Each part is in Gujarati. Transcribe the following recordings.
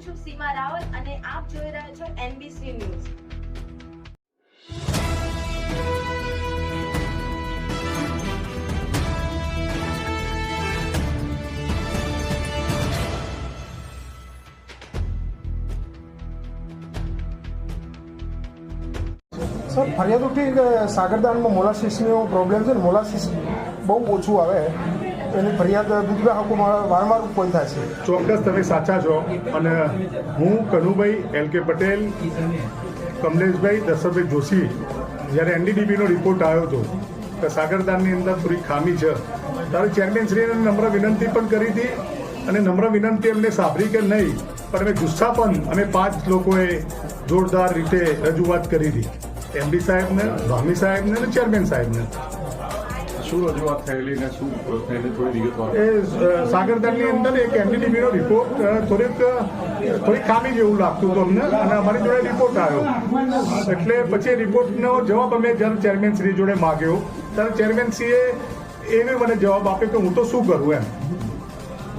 સીમા રાવલ અને આપ જોઈ રહ્યા છો એનબીસી ન્યૂઝ સર, ફરિયાદ ઉઠી સાગરદાનમાં મોલાસીસનો પ્રોબ્લેમ છે ને? મોલાસીસ બહુ ઓછું આવે. એની ફરિયાદ દૂધ હકોમાં વારંવાર ઉત્પન્ન થાય છે. ચોક્કસ તમે સાચા છો અને હું કનુભાઈ એલ કે પટેલ, કમલેશભાઈ દશરથભાઈ જોશી જ્યારે એનડીડીબીનો રિપોર્ટ આવ્યો હતો કે સાગરદાનની અંદર થોડી ખામી છે. ત્યારે ચેરમેનશ્રીને નમ્ર વિનંતી પણ કરી હતી અને નમ્ર વિનંતી એમને સાંભળી કે નહીં, પણ અમે ગુસ્સા પણ અમે પાંચ લોકોએ જોરદાર રીતે રજૂઆત કરી હતી. એમડી સાહેબને, ભામી સાહેબને અને ચેરમેન સાહેબને. શું રજૂઆત થયેલી ને શું થયેલી થોડી વિગતવાર એ સાગરદાનની અંદર એક એનડીડીબીનો રિપોર્ટ થોડીક થોડીક ખામી જેવું લાગતું હતું અમને અને અમારી જોડે રિપોર્ટ આવ્યો. એટલે પછી રિપોર્ટનો જવાબ અમે જ્યારે ચેરમેન શ્રી જોડે માગ્યો ત્યારે ચેરમેન શ્રીએ એવી મને જવાબ આપ્યો કે હું તો શું કરું એમ.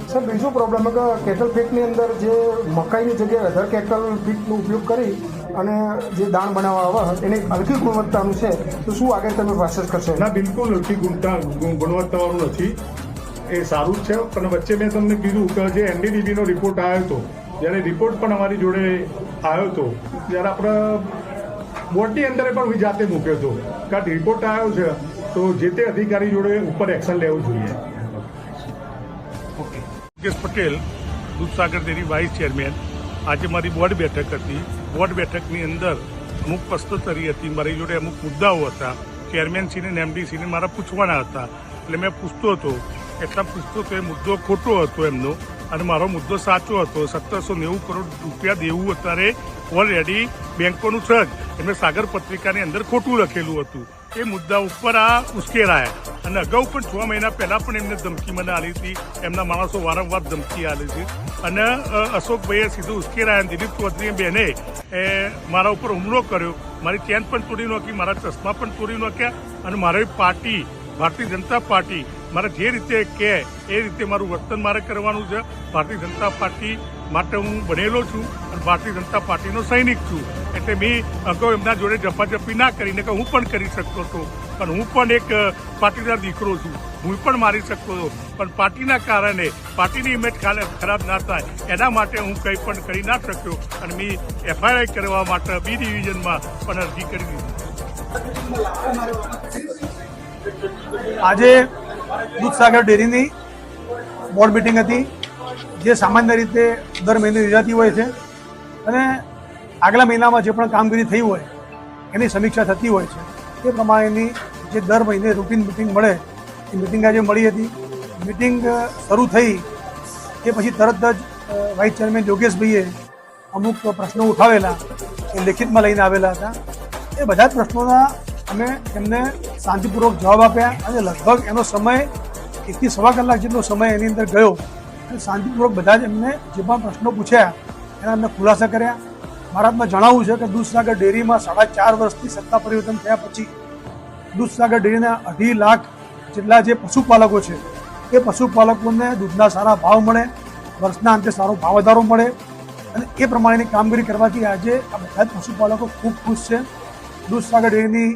સર બીજો પ્રોબ્લેમ કે કેટલ ફીટની અંદર જે મકાઈની જગ્યાએ અધર કેટલ ફીટનો ઉપયોગ કરી અને જે દાણ બનાવવા આવે એને હલકી ગુણવત્તાનું છે તો શું આગળ તમે પ્રોસેસ કરશો? ના બિલકુલ હલકી ગુણતા ગુણવત્તાવાળું નથી. એ સારું જ છે પણ વચ્ચે મેં તમને કીધું કે જે એનડીડીબીનો રિપોર્ટ આવ્યો હતો જ્યારે રિપોર્ટ પણ અમારી જોડે આવ્યો હતો ત્યારે આપણે બોર્ડની અંદર પણ જાતે મૂક્યો હતો કારણ રિપોર્ટ આવ્યો છે તો જે તે અધિકારી જોડે ઉપર એક્શન લેવું જોઈએ. Okay. Patel Dudhsagar dairy vice chairman આજે મારી બોર્ડ બેઠક હતી. બોર્ડ બેઠકની અંદર અમુક પ્રશ્નોત્તરી હતી. મારી જોડે અમુક મુદ્દાઓ હતા. ચેરમેનશ્રીને ને એમડીસીને મારા પૂછવાના હતા. એટલે મેં પૂછતો હતો. એટલા પૂછતો તો એ મુદ્દો ખોટો હતો એમનો. અને મારો મુદ્દો સાચો હતો. સત્તરસો નેવું કરોડ રૂપિયા દેવું અત્યારે ઓલરેડી બેંકોનું છે જ એમણે સાગર પત્રિકાની અંદર ખોટું લખેલું હતું. એ મુદ્દા ઉપર આ ઉશ્કેરાયા. અને અગાઉ પણ છ મહિના પહેલા પણ એમને ધમકી મને આલી હતી. એમના માણસો વારંવાર ધમકી આલી છે. અને અશોકભાઈએ સીધું ઉશ્કેરાયા દિલીપ ચૌધરી બહેને એ, મારા ઉપર હુમલો કર્યો. મારી ચેન પણ તોડી નાખી, મારા ચશ્મા પણ તોડી નાખ્યા અને મારી પાર્ટી, ભારતીય જનતા પાર્ટી, મારે જે રીતે કહે એ રીતે મારું વર્તન મારે કરવાનું છે. ભારતીય જનતા પાર્ટી માટે હું બનેલો છું અને ભારતીય જનતા પાર્ટીનો સૈનિક છું. એટલે મેં અગાઉ એમના જોડે જપાજપી ના કરીને કે હું પણ કરી શકતો હતો. પણ હું પણ એક પાટીદાર દીકરો છું. હું પણ મારી શકતો હતો. પણ પાર્ટીના કારણે પાર્ટીની ઇમેજ ખરાબ ના થાય. એના માટે હું કંઈ પણ કરી ના શક્યો અને મેં એફઆઈઆર કરવા માટે બી ડિવિઝનમાં પણ અરજી કરી દીધી. આજે દૂધસાગર ડેરીની બોર્ડ મિટિંગ હતી. જે સામાન્ય રીતે દર મહિને યોજાતી હોય છે અને આગલા મહિનામાં જે પણ કામગીરી થઈ હોય, એની સમીક્ષા થતી હોય છે, તે પ્રમાણેની જે દર મહિને રૂટીન મિટિંગ મળે, એ મિટિંગ આજે મળી હતી. મિટિંગ શરૂ થઈ એ પછી તરત જ વાઇસ ચેરમેન યોગેશભાઈએ અમુક પ્રશ્નો ઉઠાવેલા, એ લેખિતમાં લઈને આવેલા હતા. એ બધા જ પ્રશ્નોના અમે એમને શાંતિપૂર્વક જવાબ આપ્યા અને લગભગ એનો સમય એકથી સવા કલાક જેટલો સમય એની અંદર ગયો. શાંતિપૂર્વક બધા જ એમને જે પણ પ્રશ્નો પૂછ્યા, એના અમને ખુલાસા કર્યા. હાથમાં જણાવવું છે કે દૂધસાગર ડેરીમાં સાડા ચાર વર્ષથી સત્તા પરિવર્તન થયા પછી દૂધસાગર ડેરીના અઢી લાખ જેટલા જે પશુપાલકો છે, એ પશુપાલકોને દૂધના સારા ભાવ મળે, વર્ષના અંતે સારો ભાવ વધારો મળે અને એ પ્રમાણેની કામગીરી કરવાથી આજે આ બધા જ પશુપાલકો ખૂબ ખુશ છે. દૂધસાગર ડેરીની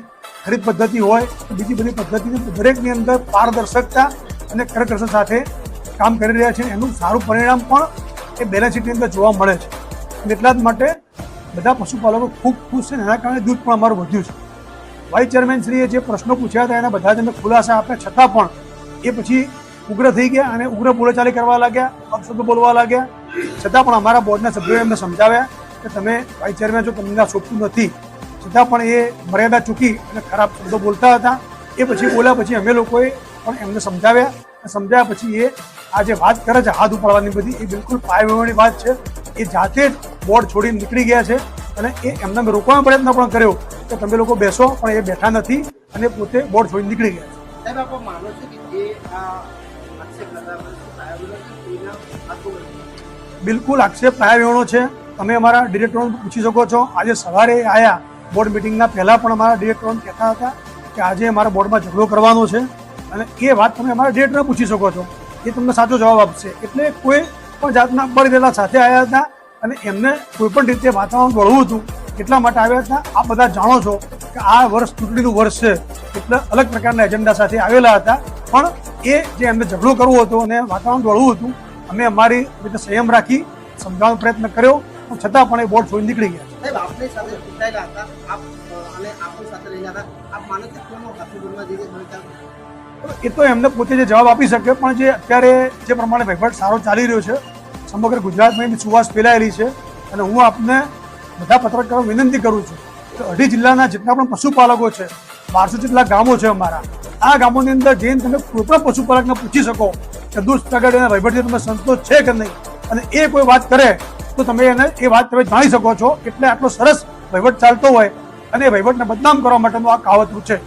ખરીદ પદ્ધતિ હોય, બીજી બધી પદ્ધતિની દરેકની અંદર પારદર્શકતા અને કરકસર સાથે કામ કરી રહ્યા છે. એનું સારું પરિણામ પણ એ બેલેન્સ શીટની અંદર જોવા મળે છે. એટલા જ માટે બધા પશુપાલકો ખૂબ ખુશ છે એના કારણે દૂધ પણ અમારું વધ્યું છે. વાઇસ ચેરમેનશ્રીએ જે પ્રશ્નો પૂછ્યા હતા, એના બધા જ અમે ખુલાસા આપ્યા. છતાં પણ એ પછી ઉગ્ર થઈ ગયા અને ઉગ્ર બોલાચાલી કરવા લાગ્યા, અપશબ્દો બોલવા લાગ્યા. છતાં પણ અમારા બોર્ડના સભ્યોએ એમને સમજાવ્યા કે તમે વાઇસ ચેરમેન જો તમને સોંપતું નથી. છતાં પણ એ મર્યાદા ચૂકી અને ખરાબ શબ્દો બોલતા હતા. એ પછી બોલ્યા પછી અમે લોકોએ પણ એમને સમજાવ્યા. સમજાવ્યા પછી એ આ જે વાત કરે છે હાથ ઉપાડવાની બધી એ બિલકુલ પાયવેવાની વાત છે. એ જાતે જ બોર્ડ છોડીને નીકળી ગયા છે અને એ એમને મેં રોકવાનો પ્રયત્ન પણ કર્યો કે તમે લોકો બેસો પણ એ બેઠા નથી અને પોતે બોર્ડ છોડીને નીકળી ગયા છે. બિલકુલ આક્ષેપ પાયાવેણો છે. તમે અમારા ડિરેક્ટરોને પૂછી શકો છો. આજે સવારે આયા બોર્ડ મિટિંગના પહેલાં પણ અમારા ડિરેક્ટરોને કહેતા હતા કે આજે અમારા બોર્ડમાં ઝઘડો કરવાનો છે. અને એ વાત તમે અમારા ડિરેક્ટરને પૂછી શકો છો. એ તમને સાચો જવાબ આપશે. એટલે કોઈ પણ જાતના બળદેલા સાથે આવ્યા હતા અને એમને કોઈ પણ રીતે વાતાવરણ વળવું હતું એટલા માટે આવ્યા હતા. આપ બધા જાણો છો કે આ વર્ષ ચૂંટણીનું વર્ષ છે. એટલે અલગ પ્રકારના એજન્ડા સાથે આવેલા હતા. પણ એ જે એમને ઝઘડો કરવો હતો અને વાતાવરણ વળવું હતું, અમે અમારી રીતે સંયમ રાખી સમજાવવાનો પ્રયત્ન કર્યો. પણ છતાં પણ એ બોર્ડ છોડી નીકળી ગયા. એ તો એમને પોતે જે જવાબ આપી શકે, પણ જે અત્યારે જે પ્રમાણે વહીવટ સારો ચાલી રહ્યો છે, સમગ્ર ગુજરાતમાં એની સુવાસ ફેલાયેલી છે, અને હું આપને બધા પત્રકારો વિનંતી કરું છું કે અઢી જિલ્લાના જેટલા પણ પશુપાલકો છે, બારસો જેટલા ગામો છે અમારા, આ ગામોની અંદર જઈને તમે કોઈ પણ પશુપાલકને પૂછી શકો કે દૂધ એના વહીવટથી તમે સંતોષ છે કે નહીં, અને એ કોઈ વાત કરે, તો તમે એને એ વાત તમે જાણી શકો છો, એટલે આટલો સરસ વહીવટ ચાલતો હોય, અને વહીવટને બદનામ કરવા માટેનું આ કાવતરું છે.